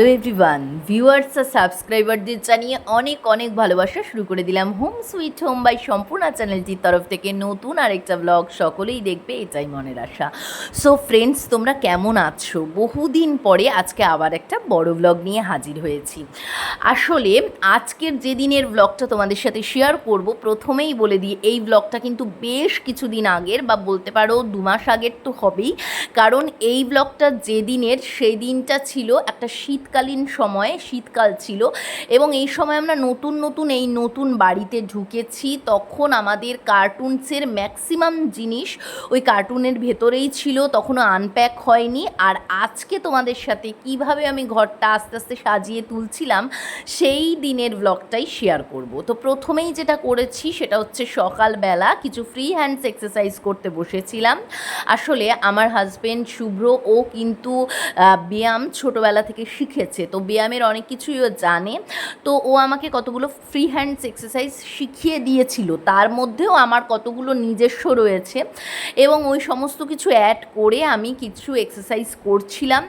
Hello everyone, viewers আর সাবস্ক্রাইবারদের জানিয়ে অনেক অনেক ভালোবাসা শুরু করে দিলাম হোম সুইট হোম বাই সম্পূর্ণ চ্যানেলটির তরফ থেকে নতুন আরেকটা ব্লগ সকলেই দেখবে, এটাই মনের আশা। সো ফ্রেন্ডস তোমরা কেমন আছো? বহুদিন পরে আজকে আবার একটা বড় ব্লগ নিয়ে হাজির হয়েছি। আসলে আজকের যে দিনের ব্লগটা তোমাদের সাথে শেয়ার করব, প্রথমেই বলে দিই, এই ব্লগটা কিন্তু বেশ কিছুদিন আগের বা বলতে পারো দু মাস আগের তো হবেই। কারণ এই ব্লগটা যে দিনের, সেই দিনটা ছিল একটা শীতকালীন সময়ে শীতকাল ছিল এবং এই সময় আমরা নতুন নতুন এই নতুন বাড়িতে ঢুকেছি। তখন আমাদের কার্টুনসের ম্যাক্সিমাম জিনিস ওই কার্টুনের ভেতরেই ছিল, তখনও আনপ্যাক হয়নি। আর আজকে তোমাদের সাথে কীভাবে আমি ঘরটা আস্তে আস্তে সাজিয়ে তুলছিলাম, সেই দিনের ব্লগটাই শেয়ার করব। তো প্রথমেই যেটা করেছি, সেটা হচ্ছে সকালবেলা কিছু ফ্রি হ্যান্ডস এক্সারসাইজ করতে বসেছিলাম। আসলে আমার হাজবেন্ড শুভ্র, ও কিন্তু ব্যায়াম ছোটোবেলা থেকে শিখেছে। তো ব্যায়ামের অনেক কিছুই ও জানে। তো ও আমাকে কতগুলো ফ্রি হ্যান্ডস এক্সারসাইজ শিখিয়ে দিয়েছিল। তার মধ্যেও আমার কতগুলো নিজস্ব রয়েছে। এবং ওই সমস্ত কিছু অ্যাড করে আমি কিছু এক্সারসাইজ করছিলাম।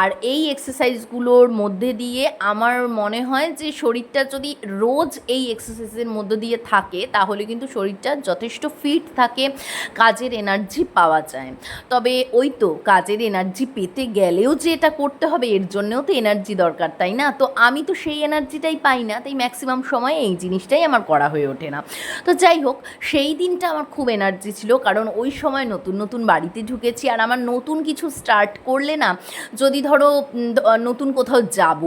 আর এই এক্সারসাইজগুলোর মধ্যে দিয়ে আমার মনে হয় যে শরীরটা যদি রোজ এই এক্সারসাইজের মধ্যে দিয়ে থাকে, তাহলে কিন্তু শরীরটা যথেষ্ট ফিট থাকে, কাজের এনার্জি পাওয়া যায়। তবে ওই তো কাজের এনার্জি পেতে গেলেও যে এটা করতে হবে, এর জন্যও তো এনার্জি দরকার, তাই না? তো আমি তো সেই এনার্জিটাই পাই না, তাই ম্যাক্সিমাম সময় এই জিনিসটাই আমার করা হয়ে ওঠে না। তো যাই হোক, সেই দিনটা আমার খুব এনার্জি ছিল, কারণ ওই সময় নতুন নতুন বাড়িতে ঢুকেছি, আর আমার নতুন কিছু স্টার্ট করলে না, যদি ধরো নতুন কোথাও যাব,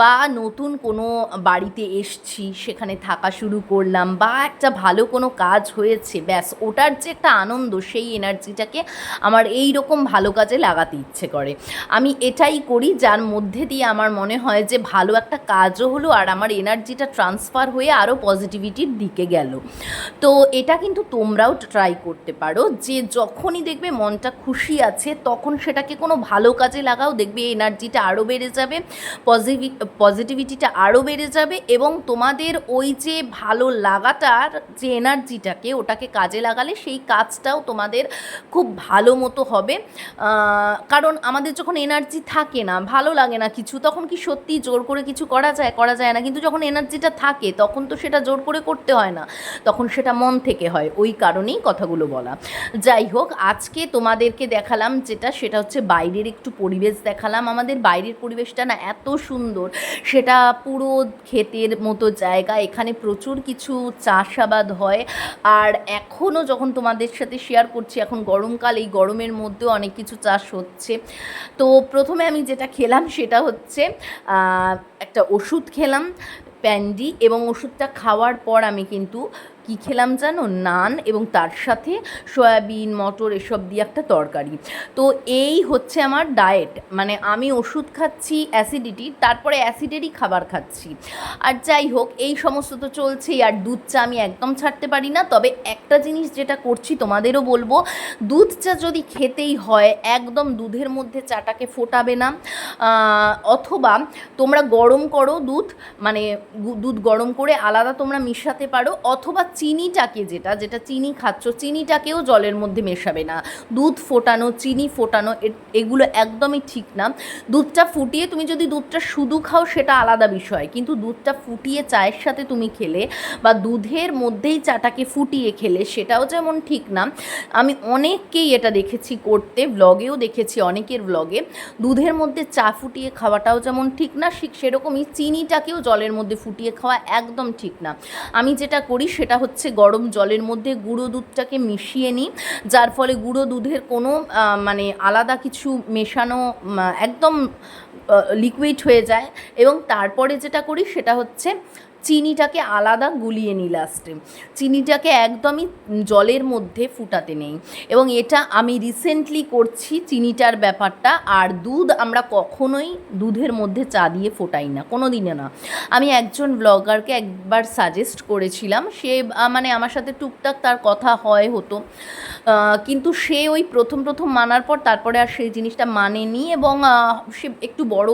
বা নতুন কোনো বাড়িতে এসছি, সেখানে থাকা শুরু করলাম, বা একটা ভালো কোনো কাজ হয়েছে, ব্যাস, ওটার যে একটা আনন্দ, সেই এনার্জিটাকে আমার এই রকম ভালো কাজে লাগাতে ইচ্ছে করে। আমি এটাই করি, যার মধ্যে দিয়ে আমার মনে হয় যে ভালো একটা কাজও হলো আর আমার এনার্জিটা ট্রান্সফার হয়ে আরও পজিটিভিটির দিকে গেল। তো এটা কিন্তু তোমরাও ট্রাই করতে পারো যে যখনই দেখবে মনটা খুশি আছে তখন সেটাকে কোনো ভালো কাজে লাগাও, দেখবে এনার্জিটা আরও বেড়ে যাবে পজিটিভ পজিটিভিটিটা আরও বেড়ে যাবে এবং তোমাদের ওই যে ভালো লাগাটার যে এনার্জিটাকে ওটাকে কাজে লাগালে সেই কাজটাও তোমাদের খুব ভালো মতো হবে। কারণ আমাদের যখন এনার্জি থাকে না, ভালো লাগে না কিছু, তখন কি সত্যি জোর করে কিছু করা যায়? করা যায় না। কিন্তু যখন এনার্জিটা থাকে, তখন তো সেটা জোর করে করতে হয় না। তখন সেটা মন থেকে হয়, ওই কারণেই কথাগুলো বলা। যাই হোক, আজকে তোমাদেরকে দেখালাম যেটা, সেটা হচ্ছে বাইরের একটু পরিবেশ দেখালাম। আমাদের বাইরের পরিবেশটা না এত সুন্দর। সেটা পুরো ক্ষেতের মতো জায়গা, এখানে প্রচুর কিছু চাষাবাদ হয়। আর এখনও যখন তোমাদের সাথে শেয়ার করছি, এখন গরমকাল, এই গরমের মধ্যেও অনেক কিছু চাষ হচ্ছে। তো প্রথমে আমি যেটা খেলাম, সেটা হচ্ছে একটা ওষুধ খেলাম প্যান্ডি এবং ওষুধটা খাওয়ার পর আমি কিন্তু কি খেলাম জানো? নান এবং তার সাথে সয়াবিন, মটর এসব দিয়ে একটা তরকারি। তো এই হচ্ছে আমার ডায়েট মানে আমি ওষুধ খাচ্ছি অ্যাসিডিটি তারপরে অ্যাসিডেরই খাবার খাচ্ছি। আর যাই হোক, এই সমস্ত তো চলছেই, আর দুধ চা আমি একদম ছাড়তে পারি না। তবে একটা জিনিস যেটা করছি, তোমাদেরও বলব, দুধ চা যদি খেতেই হয়, একদম দুধের মধ্যে চাটাকে ফোটাবে না। অথবা তোমরা গরম করো দুধ মানে দুধ গরম করে আলাদা তোমরা মিশাতে পারো, অথবা চিনিটাকে যেটা যেটা চিনি খাচ্ছ, চিনিটাকেও জলের মধ্যে মেশাবে না। দুধ ফোটানো, চিনি ফোটানো এগুলো একদমই ঠিক না। দুধটা ফুটিয়ে তুমি যদি দুধটা শুধু খাও, সেটা আলাদা বিষয়। কিন্তু দুধটা ফুটিয়ে চায়ের সাথে তুমি খেলে বা দুধের মধ্যেই চাটাকে ফুটিয়ে খেলে, সেটাও যেমন ঠিক না। আমি অনেককেই এটা দেখেছি করতে ব্লগেও দেখেছি অনেকের ব্লগে দুধের মধ্যে চা ফুটিয়ে খাওয়াটাও যেমন ঠিক না, ঠিক সেরকমই চিনিটাকেও জলের মধ্যে ফুটিয়ে খাওয়া একদম ঠিক না। আমি যেটা করি, সেটা হচ্ছে গরম জলের মধ্যে গুঁড়ো দুধটাকে মিশিয়ে নিই, যার ফলে গুঁড়ো দুধের কোনো মানে আলাদা কিছু মেশানো একদম লিকুইড হয়ে যায়। এবং তারপরে যেটা করি সেটা হচ্ছে চিনিটাকে আলাদা গুলিয়ে নিই লাস্টে চিনিটাকে একদমই জলের মধ্যে ফুটাতে নেই। এবং এটা আমি রিসেন্টলি করছি, চিনিটার ব্যাপারটা, আর দুধ আমরা কখনোই দুধের মধ্যে চা দিয়ে ফোটাই না কোনো দিনে না। আমি একজন ব্লগারকে একবার সাজেস্ট করেছিলাম, সে মানে আমার সাথে টুকটাক তার কথা হয়, হতো। কিন্তু সে ওই প্রথম প্রথম মানার পর তারপরে আর সেই জিনিসটা মানেনি এবং সে একটু বড়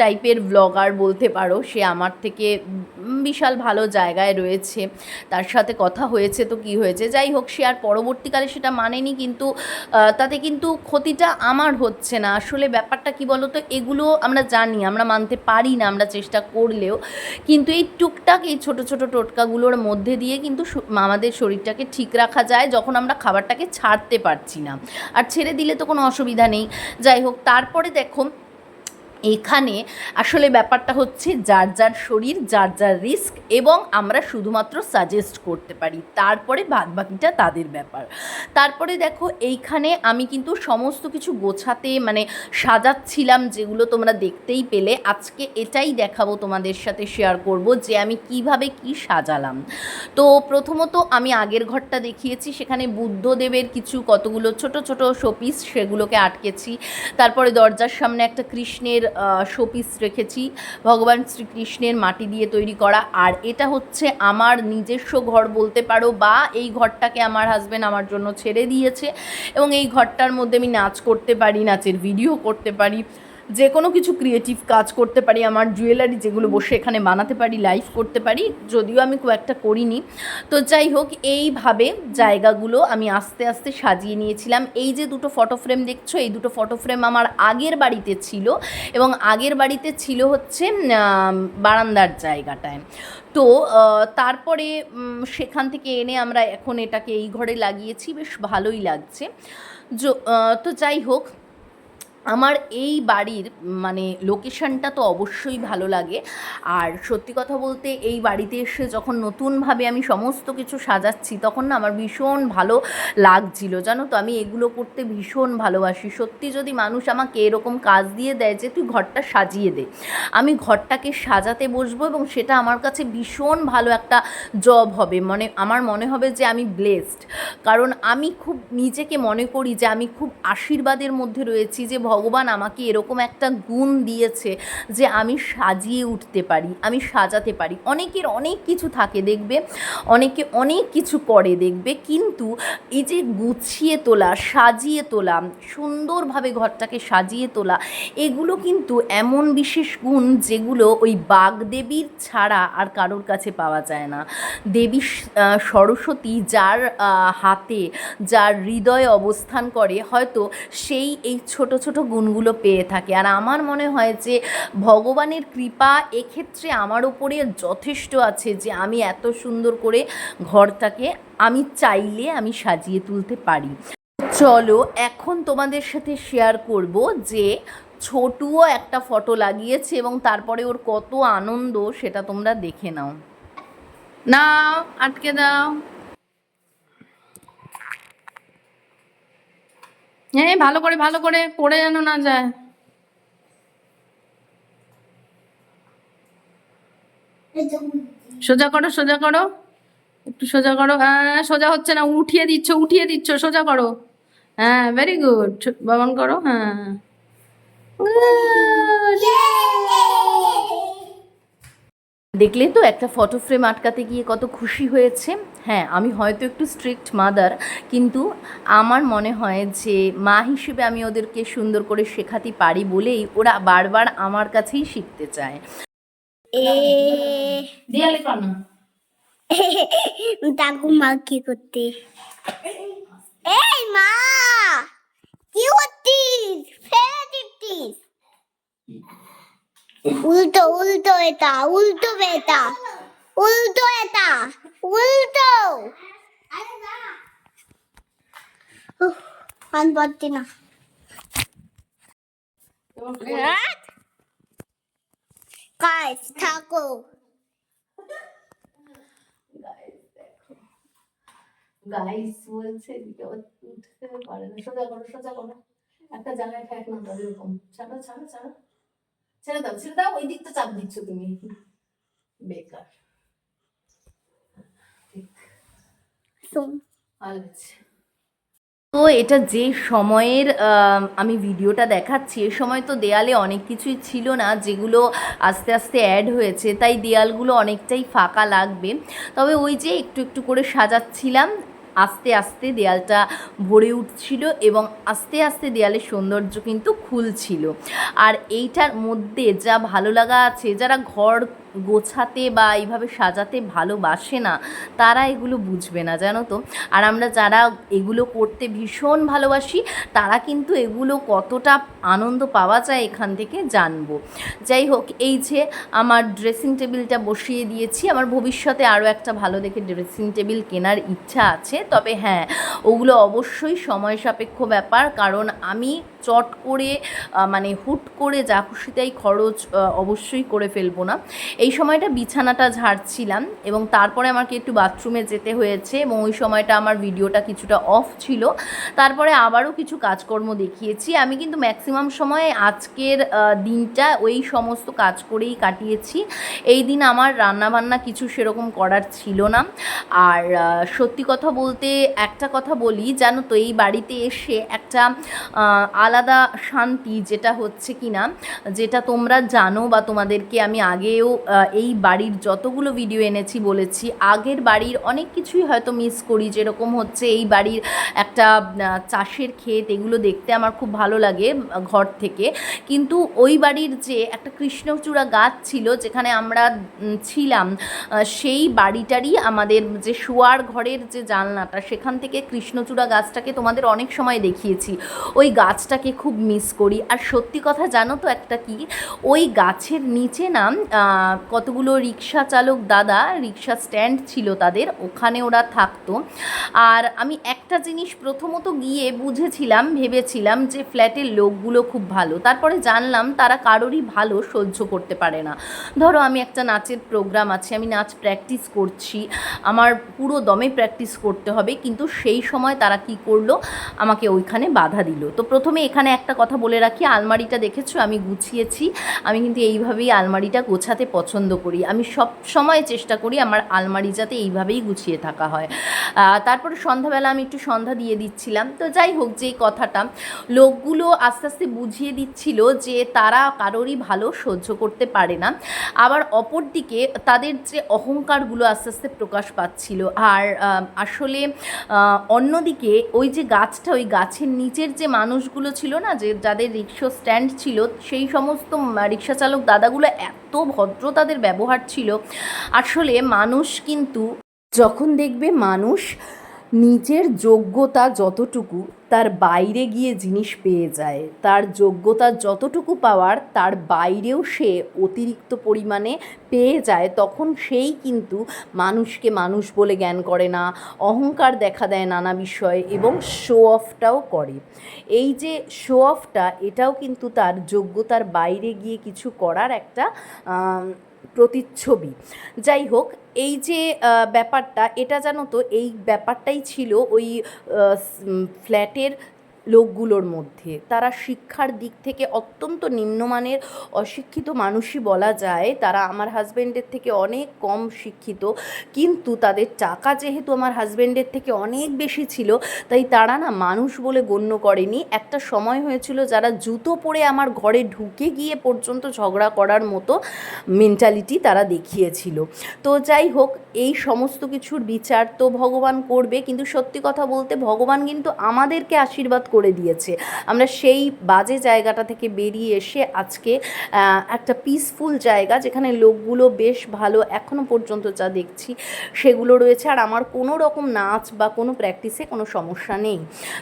টাইপের ব্লগার বলতে পারো, সে আমার থেকে থেকে বিশাল ভালো জায়গায় রয়েছে। তার সাথে কথা হয়েছে তো কি হয়েছে? যাই হোক, সে আর পরবর্তীকালে সেটা মানেনি কিন্তু তাতে কিন্তু ক্ষতিটা আমার হচ্ছে না। আসলে ব্যাপারটা কি বলতো? এগুলো আমরা জানি, আমরা মানতে পারি না, আমরা চেষ্টা করলেও। কিন্তু এই টুকটাক এই ছোটো ছোটো টোটকাগুলোর মধ্যে দিয়ে কিন্তু আমাদের শরীরটাকে ঠিক রাখা যায় যখন আমরা খাবারটাকে ছাড়তে পারছি না। আর ছেড়ে দিলে তো কোনো অসুবিধা নেই। যাই হোক, তারপরে দেখো এখানে আসলে ব্যাপারটা হচ্ছে যার যার শরীর, যার যার রিস্ক এবং আমরা শুধুমাত্র সাজেস্ট করতে পারি। তারপরে বাদ বাকিটা তাদের ব্যাপার। তারপরে দেখো, এইখানে আমি কিন্তু সমস্ত কিছু গোছাতে মানে সাজাচ্ছিলাম যেগুলো তোমরা দেখতেই পেলে। আজকে এটাই দেখাবো তোমাদের সাথে শেয়ার করব যে আমি কীভাবে কি সাজালাম। তো প্রথমত আমি আগের ঘরটা দেখিয়েছি, সেখানে বুদ্ধদেবের কিছু কতগুলো ছোট ছোট শোপিস সেগুলোকে আটকেছি। তারপরে দরজার সামনে একটা কৃষ্ণের শোপিস রেখেছি, ভগবান শ্রীকৃষ্ণের মাটি দিয়ে তৈরি করা। আর এটা হচ্ছে আমার নিজস্ব ঘর বলতে পারো বা এই ঘরটাকে আমার হাজব্যান্ড আমার জন্য ছেড়ে দিয়েছে। এবং এই ঘরটার মধ্যে আমি নাচ করতে পারি, নাচের ভিডিও করতে পারি। যে কোনো কিছু ক্রিয়েটিভ কাজ করতে পারি, আমার জুয়েলারি যেগুলো বসে এখানে বানাতে পারি লাইভ করতে পারি, যদিও আমি খুব একটা করিনি। তো যাই হোক, এইভাবে জায়গাগুলো আমি আস্তে আস্তে সাজিয়ে নিয়েছিলাম। এই যে দুটো ফটো ফ্রেম দেখছ, এই দুটো ফটো ফ্রেম আমার আগের বাড়িতে ছিল এবং আগের বাড়িতে ছিল হচ্ছে বারান্দার জায়গাটায়। তো তারপরে সেখান থেকে এনে আমরা এখন এটাকে এই ঘরে লাগিয়েছি, বেশ ভালোই লাগছে। তো যাই হোক আমার এই বাড়ির মানে লোকেশনটা তো অবশ্যই ভালো লাগে। আর সত্যি কথা বলতে এই বাড়িতে এসে যখন নতুনভাবে আমি সমস্ত কিছু সাজাচ্ছি, তখন না আমার ভীষণ ভালো লাগছিল। জানো তো, আমি এগুলো করতে ভীষণ ভালোবাসি। সত্যি যদি মানুষ আমাকে এরকম কাজ দিয়ে দেয় যে, তুই ঘরটা সাজিয়ে দে। আমি ঘরটাকে সাজাতে বসবো এবং সেটা আমার কাছে ভীষণ ভালো একটা জব হবে। মানে আমার মনে হবে যে, আমি ব্লেসড কারণ আমি খুব নিজেকে মনে করি যে, আমি খুব আশীর্বাদের মধ্যে রয়েছি যে ভগবান আমাকে এরকম একটা গুণ দিয়েছে যে আমি সাজিয়ে উঠতে পারি, আমি সাজাতে পারি। অনেকের অনেক কিছু থাকে দেখবে, অনেকে অনেক কিছু করে দেখবে, কিন্তু এই যে গুছিয়ে তোলা, সাজিয়ে তোলা, সুন্দরভাবে ঘরটাকে সাজিয়ে তোলা, এগুলো কিন্তু এমন বিশেষ গুণ যেগুলো ওই বাগদেবীর ছাড়া আর কারোর কাছে পাওয়া যায় না। দেবী সরস্বতী যার হাতে, যার হৃদয়ে অবস্থান করে, হয়তো সেই এই ছোট ছোট গুণগুলো পেয়ে থাকে। আর আমার মনে হয় যে ভগবানের কৃপা এক্ষেত্রে আমার ওপরে যথেষ্ট আছে যে আমি এত সুন্দর করে ঘরটাকে আমি চাইলে আমি সাজিয়ে তুলতে পারি। চলো এখন তোমাদের সাথে শেয়ার করব যে ছোটুও একটা ফটো লাগিয়েছে এবং তারপরে ওর কত আনন্দ সেটা তোমরা দেখে নাও। না আটকে দাও। হ্যাঁ ভালো করে ভালো করে পড়ে যেন না যায়। সোজা করো সোজা করো। একটু সোজা করো। হ্যাঁ সোজা হচ্ছে না, উঠিয়ে দিচ্ছ উঠিয়ে দিচ্ছ, সোজা করো। হ্যাঁ ভেরি গুড বাবান করো হ্যাঁ. দেখলে তো একটা ফটো ফ্রেম আটকাতে গিয়ে কত খুশি হয়েছে। হ্যাঁ আমি হয়তো একটু স্ট্রিক্ট মাদার কিন্তু আমার মনে হয় যে মা হিসেবে আমি ওদেরকে সুন্দর করে শেখাতে পারি বলেই ওরা বারবার আমার কাছেই শিখতে চায়। এ দেয়ালে তাকু মা কি করতে? এই মা কি করতিস? ফেলে উল্টো উল্টো এটা উল্টো এটা। উল্টো এটা উল্টো। কান পাচ্ছি না। গাইস থাকো। গাইস বলছে উঠতে পারে না। সোজা করো সোজা করো। একটা জায়গায় ঠেক না তো এরকম। ছাড়ো ছাড়ো ছাড়ো। ছেড়ে দাও ছেড়ে দাও ওই দিকটা চাপ দিচ্ছ তুমি। বেকার। ঠিক। শুন ভালো আছে। তো এটা যে সময়ের আমি ভিডিওটা দেখাচ্ছি এ সময় তো দেয়ালে অনেক কিছুই ছিল না যেগুলো আস্তে আস্তে অ্যাড হয়েছে তাই দেয়ালগুলো অনেকটাই ফাঁকা লাগবে। তবে ওই যে একটু একটু করে সাজাচ্ছিলাম আস্তে আস্তে দেয়ালটা ভরে উঠছিল এবং আস্তে আস্তে দেয়ালের সৌন্দর্য কিন্তু খুলছিল। আর এইটার মধ্যে যা ভালো লাগা আছে, যারা ঘর গোছাতে বা এইভাবে সাজাতে ভালোবাসে না, তারা এগুলো বুঝবে না, জানো তো? আর আমরা যারা এগুলো করতে ভীষণ ভালোবাসি, তারা কিন্তু এগুলো কতটা আনন্দ পাওয়া যায় এখান থেকে জানব। যাই হোক, এই যে আমার ড্রেসিং টেবিলটা বসিয়ে দিয়েছি, আমার ভবিষ্যতে আরও একটা ভালো দেখে ড্রেসিং টেবিল কেনার ইচ্ছা আছে, তবে হ্যাঁ ওগুলো অবশ্যই সময় সাপেক্ষ ব্যাপার, কারণ আমি চট করে মানে হুট করে যা খুশি তাই খরচ অবশ্যই করে ফেলব না। এই সময়টা বিছানাটা ঝাড়ছিলাম এবং তারপরে আমাকে একটু বাথরুমে যেতে হয়েছে এবং ওই সময়টা আমার ভিডিওটা কিছুটা অফ ছিল। তারপরে আবারও কিছু কাজকর্ম দেখিয়েছি। আমি কিন্তু ম্যাক্সিমাম সময় আজকের দিনটা ওই সমস্ত কাজ করেই কাটিয়েছি। এই দিন আমার রান্নাবান্না কিছু সেরকম করার ছিল না। আর সত্যি কথা বলতে একটা কথা বলি, জানো তো এই বাড়িতে এসে একটা আলাদা শান্তি যেটা হচ্ছে কি না যেটা তোমরা জানো বা তোমাদেরকে আমি আগেও এই বাড়ির যতগুলো ভিডিও এনেছি বলেছি, আগের বাড়ির অনেক কিছুই হয়তো মিস করি। যেরকম হচ্ছে এই বাড়ির একটা চাষের ক্ষেত, এগুলো দেখতে আমার খুব ভালো লাগে, ঘর থেকে। কিন্তু ওই বাড়ির যে একটা কৃষ্ণচূড়া গাছ ছিল, যেখানে আমরা ছিলাম সেই বাড়িটারই আমাদের যে শোয়ার ঘরের যে জানলাটা, সেখান থেকে কৃষ্ণচূড়া গাছটাকে তোমাদের অনেক সময় দেখিয়েছি। ওই গাছটাকে খুব মিস করি। আর সত্যি কথা জানো তো একটা কি? ওই গাছের নিচে না কতগুলো রিক্সা চালক দাদা, রিক্সা স্ট্যান্ড ছিল তাদের, ওখানে ওরা থাকতো। আর আমি একটা জিনিস প্রথমত গিয়ে বুঝেছিলাম, ভেবেছিলাম যে ফ্ল্যাটের লোকগুলো খুব ভালো। তারপরে জানলাম তারা কারোরই ভালো সহ্য করতে পারে না। ধরো আমি একটা নাচের প্রোগ্রাম আছে, আমি নাচ প্র্যাকটিস করছি, আমার পুরো দমে প্র্যাকটিস করতে হবে, কিন্তু সেই সময় তারা কি করল? আমাকে ওইখানে বাধা দিল। তো প্রথমে এখানে একটা কথা বলে রাখি, আলমারিটা দেখেছ? আমি গুছিয়েছি। আমি কিন্তু এইভাবেই আলমারিটা গোছাতে পছন্দ করি। আমি সব সময় চেষ্টা করি আমার আলমারি যাতে এইভাবেই গুছিয়ে থাকা হয়। তারপরে সন্ধ্যাবেলা আমি একটু সন্ধ্যা দিয়ে দিচ্ছিলাম। তো যাই হোক যে কথাটা, লোকগুলো আস্তে আস্তে বুঝিয়ে দিচ্ছিল যে তারা কারোরই ভালো সহ্য করতে পারে না। আবার অপরদিকে তাদের যে অহংকারগুলো আস্তে আস্তে প্রকাশ পাচ্ছিল। আর আসলে অন্যদিকে ওই যে গাছটা, ওই গাছের নিচের যে মানুষগুলো ছিল না যে যাদের রিক্সা স্ট্যান্ড ছিল, সেই সমস্ত রিক্সা চালক দাদাগুলো এত ভদ্র তাদের ব্যবহার ছিল। আসলে মানুষ কিন্তু, যখন দেখবে মানুষ নিজের যোগ্যতা যতটুকু তার বাইরে গিয়ে জিনিস পেয়ে যায়, তার যোগ্যতা যতটুকু পাওয়ার তার বাইরেও সে অতিরিক্ত পরিমাণে পেয়ে যায়, তখন সেই কিন্তু মানুষকে মানুষ বলে জ্ঞান করে না, অহংকার দেখা দেয় নানা বিষয়ে এবং শো অফটাও করে। এই যে শো অফটা এটাও কিন্তু তার যোগ্যতার বাইরে গিয়ে কিছু করার একটা প্রতিচ্ছবি। যাই হোক এই যে ব্যাপারটা এটা জানো তো এই ব্যাপারটাই ছিল ওই ফ্ল্যাটের লোকগুলোর মধ্যে। তারা শিক্ষার দিক থেকে অত্যন্ত নিম্নমানের, অশিক্ষিত মানুষই বলা যায়। তারা আমার হাজব্যান্ডের থেকে অনেক কম শিক্ষিত। কিন্তু তাদের টাকা যেহেতু আমার হাজব্যান্ডের থেকে অনেক বেশি ছিল, তাই তারা না মানুষ বলে গণ্য করেনি। একটা সময় হয়েছিল যারা জুতো পরে আমার ঘরে ঢুকে গিয়ে পর্যন্ত ঝগড়া করার মতো মেন্টালিটি তারা দেখিয়েছিল। তো যাই হোক এই সমস্ত কিছুর বিচার তো ভগবান করবে, কিন্তু সত্যি কথা বলতে ভগবান কিন্তু আমাদেরকে আশীর্বাদ করে দিয়েছে। আমরা সেই বাজে জায়গাটা থেকে বেরিয়ে এসে আজকে একটা পিসফুল জায়গা যেখানে লোকগুলো বেশ ভালো এখনও পর্যন্ত যা দেখছি, সেগুলো রয়েছে। আর আমার কোনো রকম নাচ বা কোনো প্র্যাকটিসে কোনো সমস্যা নেই।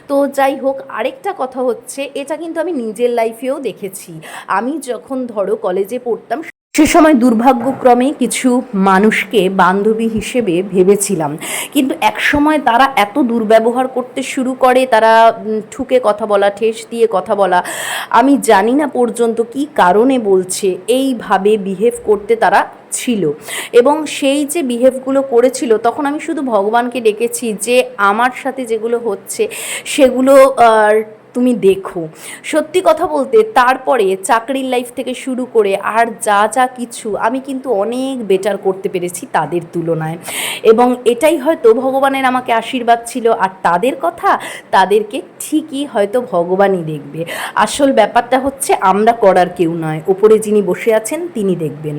তো যাই হোক, আরেকটা কথা হচ্ছে, এটা কিন্তু আমি নিজের লাইফেও দেখেছি। আমি যখন ধরো কলেজে পড়তাম সে সময় দুর্ভাগ্যক্রমে কিছু মানুষকে বান্ধবী হিসেবে ভেবেছিলাম। কিন্তু এক সময় তারা এত দুর্ব্যবহার করতে শুরু করে, তারা ঠুকে কথা বলা, ঠেস দিয়ে কথা বলা, আমি জানি না পর্যন্ত কি কারণে বলছে, এইভাবে বিহেভ করতে তারা ছিল। এবং সেই যে বিহেভগুলো করেছিল, তখন আমি শুধু ভগবানকে ডেকেছি যে, আমার সাথে যেগুলো হচ্ছে, সেগুলো তুমি দেখো। সত্যি কথা বলতে তারপরে চাকরির লাইফ থেকে শুরু করে আর যা যা কিছু আমি কিন্তু অনেক বেটার করতে পেরেছি তাদের তুলনায়। এবং এটাই হয়তো ভগবানের আমাকে আশীর্বাদ ছিল আর তাদের কথা তাদেরকে ঠিকই হয়তো ভগবানই দেখবে। আসল ব্যাপারটা হচ্ছে আমরা করার কেউ নয়। ওপরে যিনি বসে আছেন, তিনি দেখবেন।